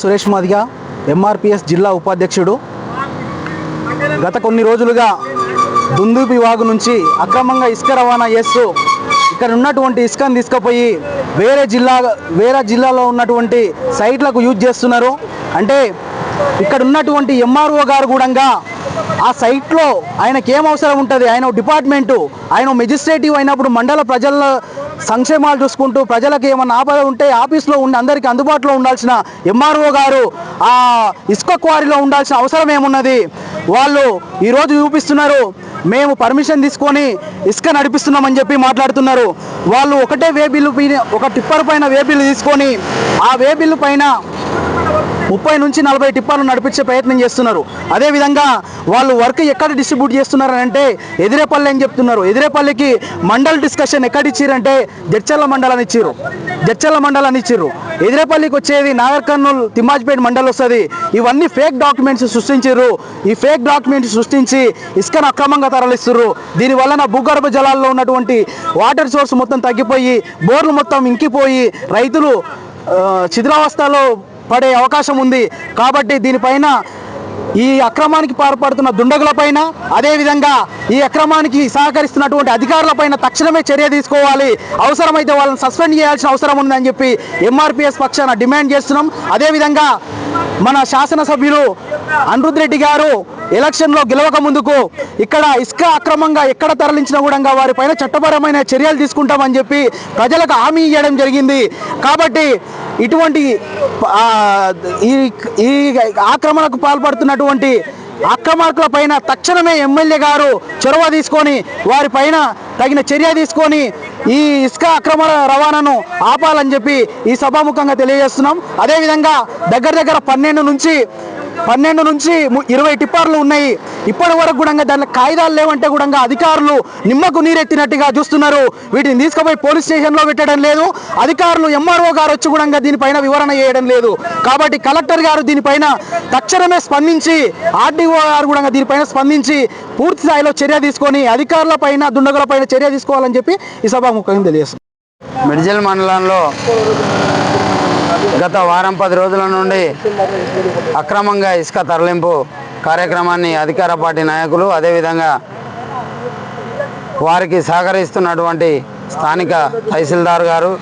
సురేష్ మాదిగా ఎంఆర్పిఎస్ జిల్లా ఉపాధ్యక్షుడు. గత కొన్ని రోజులుగా దుందుపి వాగు నుంచి అక్రమంగా ఇసుక రవాణా చేస్తూ ఇక్కడ ఉన్నటువంటి ఇసుకను తీసుకుపోయి వేరే జిల్లా వేరే జిల్లాలో ఉన్నటువంటి సైట్లకు యూజ్ చేస్తున్నారు. అంటే ఇక్కడ ఉన్నటువంటి ఎంఆర్ఓ గారు కూడా ఆ సైట్లో ఆయనకి ఏం అవసరం ఉంటుంది? ఆయన డిపార్ట్మెంటు ఆయన మెజిస్ట్రేటివ్ అయినప్పుడు మండల ప్రజల సంక్షేమాలు చూసుకుంటూ ప్రజలకు ఏమన్నా ఆపద ఉంటే ఆఫీస్లో ఉండి అందరికీ అందుబాటులో ఉండాల్సిన ఎంఆర్ఓ గారు ఆ ఇసుక క్వారీలో ఉండాల్సిన అవసరం ఏమున్నది? వాళ్ళు ఈరోజు చూపిస్తున్నారు మేము పర్మిషన్ తీసుకొని ఇసుక నడిపిస్తున్నామని చెప్పి మాట్లాడుతున్నారు. వాళ్ళు ఒకటే వే బిల్లు పైన ఒక టిప్పర్ పైన వే బిల్లు తీసుకొని ఆ వే బిల్లు పైన ముప్పై నుంచి నలభై టిప్పాలు నడిపించే ప్రయత్నం చేస్తున్నారు. అదేవిధంగా వాళ్ళు వర్క్ ఎక్కడ డిస్ట్రిబ్యూట్ చేస్తున్నారు అంటే ఎదిరేపల్లి అని చెప్తున్నారు. ఎదిరేపల్లికి మండల్ డిస్కషన్ ఎక్కడ ఇచ్చిరంటే జడ్చల్ల మండలాన్ని ఇచ్చిర్రు. జడ్చల్ల మండలాన్ని ఇచ్చిర్రు. ఎదిరేపల్లికి వచ్చేది నాగర్ కర్నూలు తిమ్మాజ్పేట మండల్ వస్తుంది. ఇవన్నీ ఫేక్ డాక్యుమెంట్స్ సృష్టించారు ఈ ఫేక్ డాక్యుమెంట్స్ సృష్టించి ఇసుకను అక్రమంగా తరలిస్తున్నారు దీనివలన భూగర్భ జలాల్లో ఉన్నటువంటి వాటర్ సోర్స్ మొత్తం తగ్గిపోయి బోర్లు మొత్తం ఇంకిపోయి రైతులు ఆ, పడే అవకాశం ఉంది. కాబట్టి దీనిపైన ఈ అక్రమానికి పాల్పడుతున్న దుండగులపైన అదేవిధంగా ఈ అక్రమానికి సహకరిస్తున్నటువంటి అధికారులపైన తక్షణమే చర్య తీసుకోవాలి. అవసరమైతే వాళ్ళని సస్పెండ్ చేయాల్సిన అవసరం ఉందని చెప్పి ఎంఆర్పిఎస్ పక్షాన డిమాండ్ చేస్తున్నాం. అదేవిధంగా మన శాసనసభ్యులు అనిరుద్ రెడ్డి గారు ఎలక్షన్లో గెలవక ముందుకు ఇక్కడ ఇసుక అక్రమంగా ఎక్కడ తరలించినా కూడా వారిపైన చట్టపరమైన చర్యలు తీసుకుంటామని చెప్పి ప్రజలకు హామీ ఇవ్వడం జరిగింది. కాబట్టి ఇటువంటి ఈ ఈ ఆక్రమణకు పాల్పడుతున్నటువంటి అక్రమార్కుల పైన తక్షణమే ఎమ్మెల్యే గారు చొరవ తీసుకొని వారిపైన తగిన చర్య తీసుకొని ఈ ఇసుక అక్రమ రవాణాను ఆపాలని చెప్పి ఈ సభాముఖంగా తెలియజేస్తున్నాం. అదేవిధంగా దగ్గర దగ్గర పన్నెండు నుంచి పన్నెండు నుంచి ము- ఇరవై టిప్పర్లు ఉన్నాయి. ఇప్పటి వరకు కూడా దాంట్లో కాయిదాలు లేవంటే కూడా అధికారులు నిమ్మకు నీరెత్తినట్టుగా చూస్తున్నారు. వీటిని తీసుకుపోయి పోలీస్ స్టేషన్లో పెట్టడం లేదు. అధికారులు ఎంఆర్ఓ గారు వచ్చి కూడా దీనిపైన వివరణ చేయడం లేదు. కాబట్టి కలెక్టర్ గారు దీనిపైన తక్షణమే స్పందించి ఆర్డీఓ గారు కూడా దీనిపైన స్పందించి పూర్తి స్థాయిలో చర్య తీసుకొని అధికారుల పైన దుండగుల పైన చర్య తీసుకోవాలని చెప్పి ఈ సభాముఖంగా తెలియజేస్తుంది మిడిజల్ మండలంలో గత వారం పది రోజుల నుండి అక్రమంగా ఇసుక తరలింపు కార్యక్రమాన్ని అధికార పార్టీ నాయకులు అదేవిధంగా వారికి సహకరిస్తున్నటువంటి స్థానిక తహసీల్దార్ గారు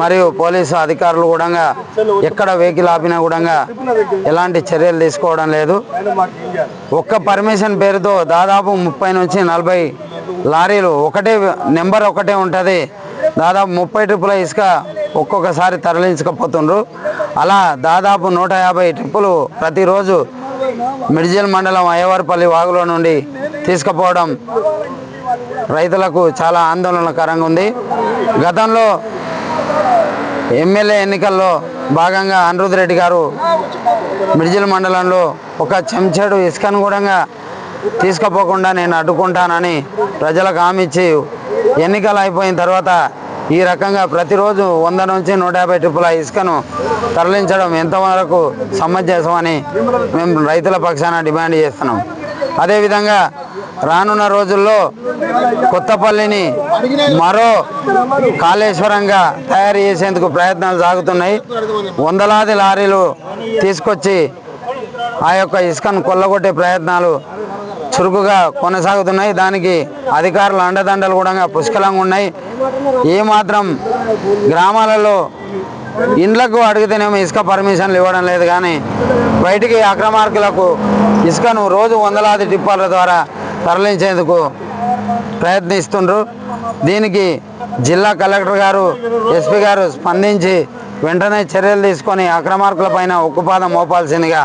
మరియు పోలీసు అధికారులు కూడా ఎక్కడ వెహికల్ ఆపినా కూడా ఎలాంటి చర్యలు తీసుకోవడం లేదు. ఒక్క పర్మిషన్ పేరుతో దాదాపు ముప్పై నుంచి నలభై లారీలు ఒకటే నెంబర్ ఒకటే ఉంటుంది. దాదాపు ముప్పై ట్రిప్పుల ఇసుక ఒక్కొక్కసారి తరలించకపోతుండ్రు. అలా దాదాపు నూట యాభై ట్రిప్పులు ప్రతిరోజు మిడ్జిల్ మండలం అయ్యవారిపల్లి వాగులో నుండి తీసుకుపోవడం రైతులకు చాలా ఆందోళనకరంగా ఉంది. గతంలో ఎమ్మెల్యే ఎన్నికల్లో భాగంగా అనిరుద్ రెడ్డి గారు మిడిజల్ మండలంలో ఒక చెంచాడు ఇసుకను కూడా తీసుకుపోకుండా నేను అడ్డుకుంటానని ప్రజలకు హామీ ఇచ్చి ఎన్నికలు అయిపోయిన తర్వాత ఈ రకంగా ప్రతిరోజు వంద నుంచి నూట యాభై ట్రిప్పుల ఇసుకను తరలించడం ఎంతవరకు సమంజసమని మేము రైతుల పక్షాన డిమాండ్ చేస్తున్నాం. అదేవిధంగా రానున్న రోజుల్లో కొత్తపల్లిని మరో కాళేశ్వరంగా తయారు చేసేందుకు ప్రయత్నాలు సాగుతున్నాయి. వందలాది లారీలు తీసుకొచ్చి ఆ యొక్క ఇసుకను కొల్లగొట్టే ప్రయత్నాలు చురుకుగా కొనసాగుతున్నాయి. దానికి అధికారులు అండదండలు కూడా పుష్కలంగా ఉన్నాయి. ఏమాత్రం గ్రామాలలో ఇండ్లకు అడిగితేనేమో ఇసుక పర్మిషన్లు ఇవ్వడం లేదు కానీ బయటికి అక్రమార్కులకు ఇసుకను రోజు వందలాది టిప్పాల ద్వారా తరలించేందుకు ప్రయత్నిస్తుండ్రు. దీనికి జిల్లా కలెక్టర్ గారు ఎస్పీ గారు స్పందించి వెంటనే చర్యలు తీసుకొని అక్రమార్కుల పైన ఉక్కుపాదం మోపాల్సిందిగా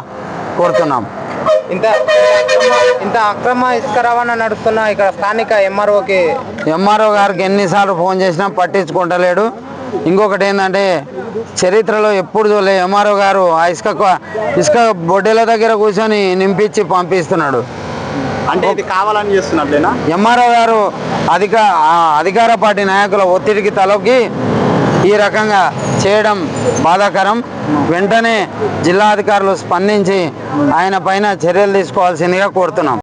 కోరుతున్నాం. ఇంత ఇంత అక్రమ ఇసుక రవాణా నడుస్తున్న ఇక్కడ స్థానిక ఎంఆర్ఓకి ఎంఆర్ఓ గారికి ఎన్నిసార్లు ఫోన్ చేసినా పట్టించుకుంటలేడు. ఇంకొకటి ఏంటంటే చరిత్రలో ఎప్పుడు చూడలే ఎంఆర్ఓ గారు ఆ ఇసుక ఇసుక బొడ్డెల దగ్గర కూర్చొని నింపించి పంపిస్తున్నాడు. అంటే ఇది కావాలని చేస్తున్నట్లేనా? ఎంఆర్ఓ గారు అధిక ఆ అధికార పార్టీ నాయకుల ఒత్తిడికి తలొగ్గి ఈ రకంగా చేయడం బాధాకరం. వెంటనే జిల్లా అధికారులు స్పందించి ఆయన పైన చర్యలు తీసుకోవాల్సిందిగా కోరుతున్నాం.